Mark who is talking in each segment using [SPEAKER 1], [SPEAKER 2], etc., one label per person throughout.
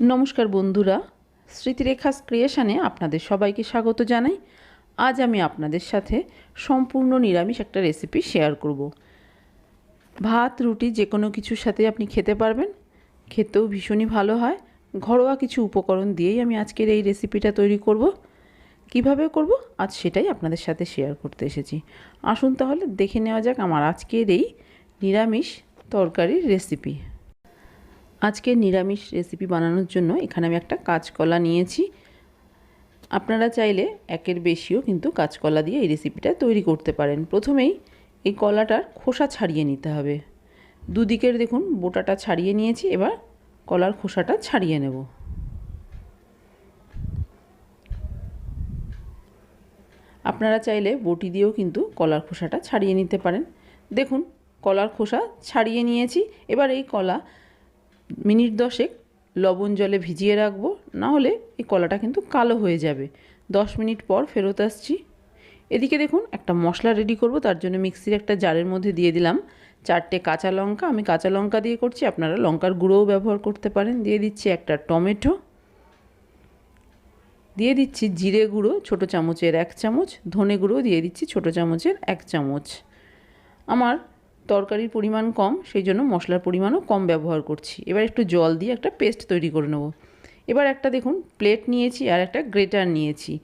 [SPEAKER 1] নমস্কার বন্ধুরা, স্মৃতিরেখাস ক্রিয়েশানে আপনাদের সবাইকে স্বাগত জানাই। আজ আমি আপনাদের সাথে সম্পূর্ণ নিরামিষ একটা রেসিপি শেয়ার করব। ভাত, রুটি, যে কোনো কিছুর সাথে আপনি খেতে পারবেন। খেতেও ভীষণই ভালো হয়। ঘরোয়া কিছু উপকরণ দিয়েই আমি আজকের এই রেসিপিটা তৈরি করব। কীভাবে করব? আজ সেটাই আপনাদের সাথে শেয়ার করতে এসেছি। আসুন তাহলে দেখে নেওয়া যাক আমার আজকের এই নিরামিষ তরকারির রেসিপি আজকে নিরামিষ রেসিপি বানানোর জন্য এখানে আমি একটা কাঁচকলা নিয়েছি। আপনারা চাইলে একের বেশিও কিন্তু কাঁচকলা দিয়ে এই রেসিপিটা তৈরি করতে পারেন। প্রথমেই এই কলাটার খোসা ছাড়িয়ে নিতে হবে। দুদিকের দেখুন, বোটাটা ছাড়িয়ে নিয়েছি, এবার কলার খোসাটা ছাড়িয়ে নেব। আপনারা চাইলে বটি দিয়েও কিন্তু কলার খোসাটা ছাড়িয়ে নিতে পারেন। দেখুন, কলার খোসা ছাড়িয়ে নিয়েছি। এবার এই কলা মিনিট দশেক লবণ জলে ভিজিয়ে রাখব, না হলে এই কলাটা কিন্তু কালো হয়ে যাবে। দশ মিনিট পর ফেরত আসছি। এদিকে দেখুন, একটা মশলা রেডি করব, তার জন্য মিক্সির একটা জারের মধ্যে দিয়ে দিলাম। চারটে কাঁচা লঙ্কা, আমি কাঁচা লঙ্কা দিয়ে করছি, আপনারা লঙ্কার গুঁড়োও ব্যবহার করতে পারেন। দিয়ে দিচ্ছি একটা টমেটো। দিয়ে দিচ্ছি জিরে গুঁড়ো, ছোটো চামচের এক চামচ। ধনে গুঁড়ো দিয়ে দিচ্ছি ছোটো চামচের এক চামচ। আমার তরকারির পরিমাণ কম, সেই জন্য মশলার পরিমাণও কম ব্যবহার করছি। এবার একটু জল দিয়ে একটা পেস্ট তৈরি করে নেব। এবার একটা দেখুন, প্লেট নিয়েছি আর একটা গ্রেটার নিয়েছি।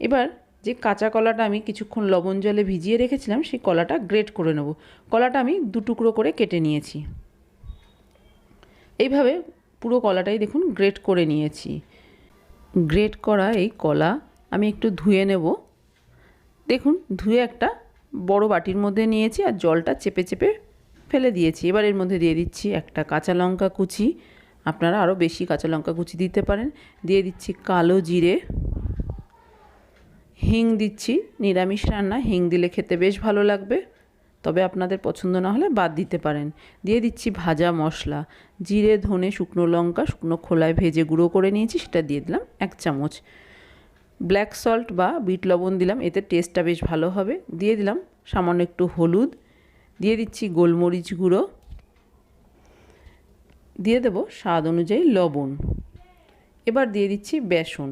[SPEAKER 1] এবার যে কাঁচা কলাটা আমি কিছুক্ষণ লবণ জলে ভিজিয়ে রেখেছিলাম, সেই কলাটা গ্রেট করে নেব। কলাটা আমি দু টুকরো করে কেটে নিয়েছি। এইভাবে পুরো কলাটাই দেখুন গ্রেট করে নিয়েছি। গ্রেট করা এই কলা আমি একটু ধুয়ে নেব। দেখুন, ধুয়ে একটা বড় বাটির মধ্যে নিয়েছি আর জলটা চেপে চেপে ফেলে দিয়েছি। এবার এর মধ্যে দিয়ে দিচ্ছি একটা কাঁচা লঙ্কা কুচি। আপনারা আরও বেশি কাঁচা লঙ্কা কুচি দিতে পারেন। দিয়ে দিচ্ছি কালো জিরে। হিং দিচ্ছি। নিরামিষ রান্না, হিং দিলে খেতে বেশ ভালো লাগবে। তবে আপনাদের পছন্দ না হলে বাদ দিতে পারেন। দিয়ে দিচ্ছি ভাজা মশলা। জিরে, ধনে, শুকনো লঙ্কা, শুকনো খোলায় ভেজে গুঁড়ো করে নিয়েছি, সেটা দিয়ে দিলাম এক চামচ। ব্ল্যাক সল্ট বা বিট লবণ দিলাম, এতে টেস্টটা বেশ ভালো হবে। দিয়ে দিলাম সামান্য একটু হলুদ। দিয়ে দিচ্ছি গোলমরিচ গুঁড়ো। দিয়ে দেব স্বাদ অনুযায়ী লবণ। এবার দিয়ে দিচ্ছি বেসন।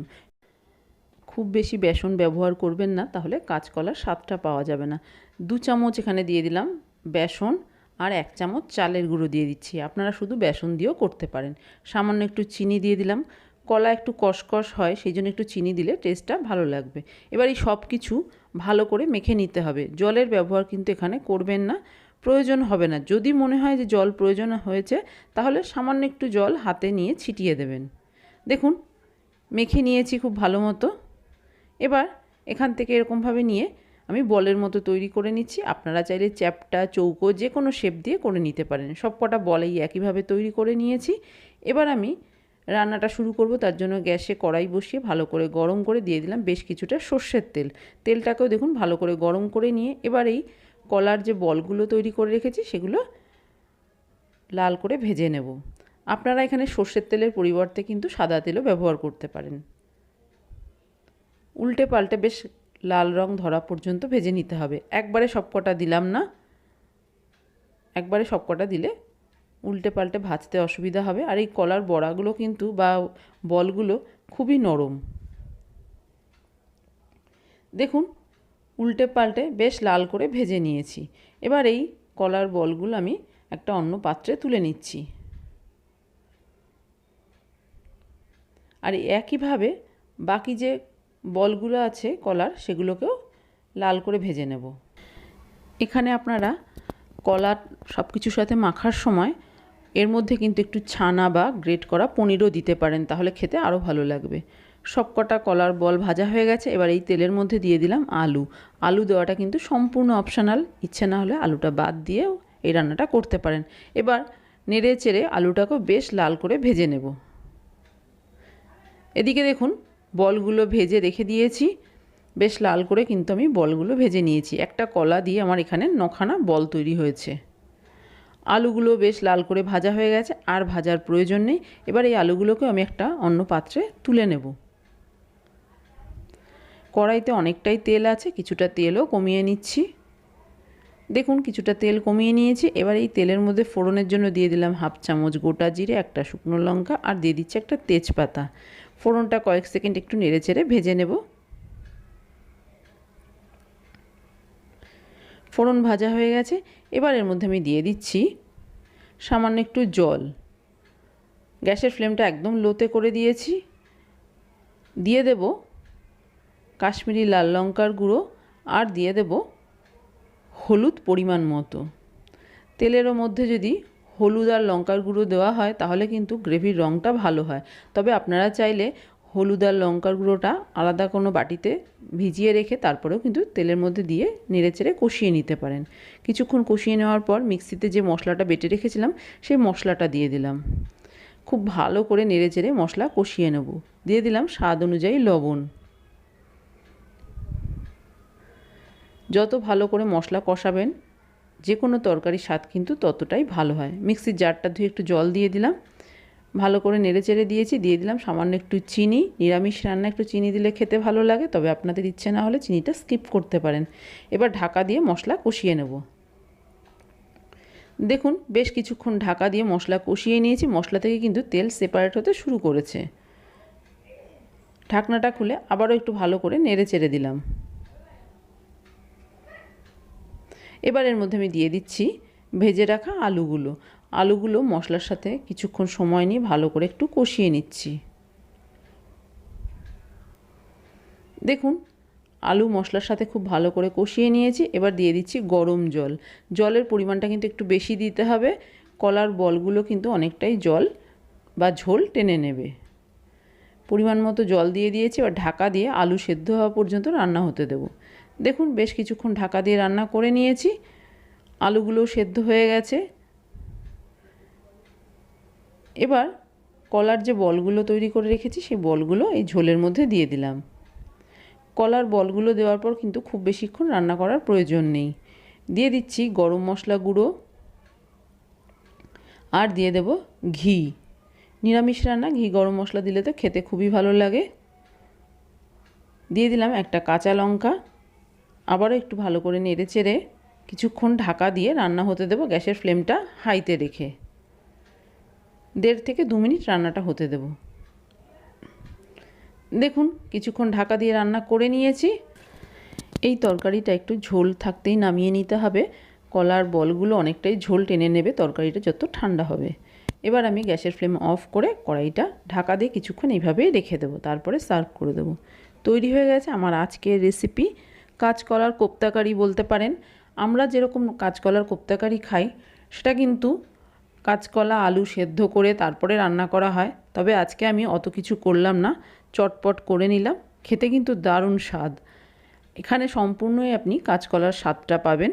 [SPEAKER 1] খুব বেশি বেসন ব্যবহার করবেন না, তাহলে কাঁচকলার স্বাদটা পাওয়া যাবে না। দু চামচ এখানে দিয়ে দিলাম বেসন আর এক চামচ চালের গুঁড়ো দিয়ে দিচ্ছি। আপনারা শুধু বেসন দিয়েও করতে পারেন। সামান্য একটু চিনি দিয়ে দিলাম। কলা একটু কষকষ হয় সেই জন্য একটু চিনি দিলে টেস্টটা ভালো লাগবে। এবার এই সব কিছু ভালো করে মেখে নিতে হবে। জলের ব্যবহার কিন্তু এখানে করবেন না, প্রয়োজন হবে না। যদি মনে হয় যে জল প্রয়োজন হয়েছে, তাহলে সামান্য একটু জল হাতে নিয়ে ছিটিয়ে দেবেন। দেখুন, মেখে নিয়েছি খুব ভালো মতো। এবার এখান থেকে এরকমভাবে নিয়ে আমি বলের মতো তৈরি করে নিচ্ছি। আপনারা চাইলে চ্যাপটা, চৌকো যে কোনো শেপ দিয়ে করে নিতে পারেন। সব কটা বলেই একইভাবে তৈরি করে নিয়েছি। এবার আমি রান্নাটা শুরু করব, তার জন্য গ্যাসে কড়াই বসিয়ে ভালো করে গরম করে দিয়ে দিলাম বেশ কিছুটা সর্ষের তেল। তেলটাকেও দেখুন ভালো করে গরম করে নিয়ে এবার এই কলার যে বলগুলো তৈরি করে রেখেছি, সেগুলো লাল করে ভেজে নেব। আপনারা এখানে সর্ষের তেলের পরিবর্তে কিন্তু সাদা তেলও ব্যবহার করতে পারেন। উল্টে পাল্টে বেশ লাল রং ধরা পর্যন্ত ভেজে নিতে হবে। একবারে সবকটা দিলাম না। একবারে সবকটা দিলে উল্টে পাল্টে ভাজতে অসুবিধা হবে। আর এই কলার বড়াগুলো কিন্তু বা বলগুলো খুবই নরম। দেখুন, উল্টে পাল্টে বেশ লাল করে ভেজে নিয়েছি। এবার এই কলার বলগুলো আমি একটা অন্য পাত্রে তুলে নিচ্ছি। আর একইভাবে বাকি যে বলগুলো আছে কলার, সেগুলোকেও লাল করে ভেজে নেব। এখানে আপনারা কলা সব কিছুর সাথে মাখার সময় এর মধ্যে কিন্তু একটু ছানা বা গ্রেট করা পনিরও দিতে পারেন, তাহলে খেতে আরও ভালো লাগবে। সব কটা কলার বল ভাজা হয়ে গেছে, এবার এই তেলের মধ্যে দিয়ে দিলাম আলু। আলু দেওয়াটা কিন্তু সম্পূর্ণ অপশনাল ইচ্ছে না হলে আলুটা বাদ দিয়েও এই রান্নাটা করতে পারেন। এবার নেড়ে চেড়ে আলুটাকেও বেশ লাল করে ভেজে নেব। এদিকে দেখুন, বলগুলো ভেজে রেখে দিয়েছি। বেশ লাল করে কিন্তু আমি বলগুলো ভেজে নিয়েছি। একটা কলা দিয়ে আমার এখানে নখানা বল তৈরি হয়েছে। আলুগুলো বেশ লাল করে ভাজা হয়ে গেছে, আর ভাজার প্রয়োজন নেই। এবার এই আলুগুলোকে আমি একটা অন্য পাত্রে তুলে নেব। কড়াইতে অনেকটাই তেল আছে, কিছুটা তেলও কমিয়ে নিচ্ছি। দেখুন, কিছুটা তেল কমিয়ে নিয়েছি। এবার এই তেলের মধ্যে ফোড়নের জন্য দিয়ে দিলাম হাফ চামচ গোটা জিরে, একটা শুকনো লঙ্কা, আর দিয়ে দিচ্ছি একটা তেজপাতা। ফোড়নটা কয়েক সেকেন্ড একটু নেড়ে চেড়ে ভেজে নেব। ফোড়ন ভাজা হয়ে গেছে। এবার এর মধ্যে আমি দিয়ে দিচ্ছি সামান্য একটু জল। গ্যাসের ফ্লেমটা একদম লোতে করে দিয়েছি। দিয়ে দেব কাশ্মীরি লাল লঙ্কার গুঁড়ো আর দিয়ে দেব হলুদ পরিমাণ মতো। তেলেরও মধ্যে যদি হলুদ আর লঙ্কার গুঁড়ো দেওয়া হয়, তাহলে কিন্তু গ্রেভির রঙটা ভালো হয়। তবে আপনারা চাইলে হলুদ আর লঙ্কার গুঁড়োটা আলাদা কোনো বাটিতে ভিজিয়ে রেখে তারপরেও কিন্তু তেলের মধ্যে দিয়ে নেড়েচেড়ে কষিয়ে নিতে পারেন। কিছুক্ষণ কষিয়ে নেওয়ার পর মিক্সিতে যে মশলাটা বেটে রেখেছিলাম, সেই মশলাটা দিয়ে দিলাম। খুব ভালো করে নেড়েচেড়ে মশলা কষিয়ে নেব। দিয়ে দিলাম স্বাদ অনুযায়ী লবণ। যত ভালো করে মশলা কষাবেন, যে কোনো তরকারির স্বাদ কিন্তু ততটাই ভালো হয়। মিক্সির জারটা ধুয়ে একটু জল দিয়ে দিলাম। ভালো করে নেড়ে চেড়ে দিয়েছি, দিয়ে দিলাম সামান্য একটু চিনি। নিরামিষ রান্না একটু চিনি দিলে খেতে ভালো লাগে, তবে আপনাদের ইচ্ছে না হলে চিনিটা স্কিপ করতে পারেন। এবার ঢাকা দিয়ে মশলা কষিয়ে নেব। দেখুন, বেশ কিছুক্ষণ ঢাকা দিয়ে মশলা কষিয়ে নিয়েছি, মশলা থেকে কিন্তু তেল সেপারেট হতে শুরু করেছে। ঢাকনাটা খুলে আবারও একটু ভালো করে নেড়ে চেড়ে দিলাম। এবার এর মধ্যে আমি দিয়ে দিচ্ছি ভেজে রাখা আলুগুলো। আলুগুলো মশলার সাথে কিছুক্ষণ সময় নিয়ে ভালো করে একটু কষিয়ে নিচ্ছি। দেখুন, আলু মশলার সাথে খুব ভালো করে কষিয়ে নিয়েছি। এবার দিয়ে দিচ্ছি গরম জল। জলের পরিমাণটা কিন্তু একটু বেশি দিতে হবে। কলার বলগুলো কিন্তু অনেকটাই জল বা ঝোল টেনে নেবে। পরিমাণ মতো জল দিয়ে দিয়েছি। এবার ঢাকা দিয়ে আলু সেদ্ধ হওয়া পর্যন্ত রান্না হতে দেবো। দেখুন, বেশ কিছুক্ষণ ঢাকা দিয়ে রান্না করে নিয়েছি। আলুগুলো সেদ্ধ হয়ে গেছে। এবার কলার যে বলগুলো তৈরি করে রেখেছি, সেই বলগুলো এই ঝোলের মধ্যে দিয়ে দিলাম। কলার বলগুলো দেওয়ার পর কিন্তু খুব বেশিক্ষণ রান্না করার প্রয়োজন নেই। দিয়ে দিচ্ছি গরম মশলা গুঁড়ো আর দিয়ে দেব ঘি। নিরামিষ রান্না, ঘি গরম মশলা দিলে তো খেতে খুবই ভালো লাগে। দিয়ে দিলাম একটা কাঁচা লঙ্কা। আবারও একটু ভালো করে নেড়ে চেড়ে কিছুক্ষণ ঢাকা দিয়ে রান্না হতে দেবো, গ্যাসের ফ্লেমটা হাইতে রেখে। দেড় থেকে দু মিনিট রান্নাটা হতে দেব। দেখুন, কিছুক্ষণ ঢাকা দিয়ে রান্না করে নিয়েছি। এই তরকারিটা একটু ঝোল থাকতেই নামিয়ে নিতে হবে। কলার বলগুলো অনেকটাই ঝোল টেনে নেবে, তরকারিটা যত ঠান্ডা হবে। এবার আমি গ্যাসের ফ্লেম অফ করে কড়াইটা ঢাকা দিয়ে কিছুক্ষণ এইভাবেই রেখে দেবো, তারপরে সার্ভ করে দেবো। তৈরি হয়ে গেছে আমার আজকের রেসিপি, কাঁচকলার কোপ্তাকারি বলতে পারেন। আমরা যেরকম কাঁচকলার কোপ্তাকারি খাই, সেটা কিন্তু কাঁচকলা, আলু সেদ্ধ করে তারপরে রান্না করা হয়। তবে আজকে আমি অত কিছু করলাম না, চটপট করে নিলাম। খেতে কিন্তু দারুণ স্বাদ। এখানে সম্পূর্ণই আপনি কাঁচকলার স্বাদটা পাবেন।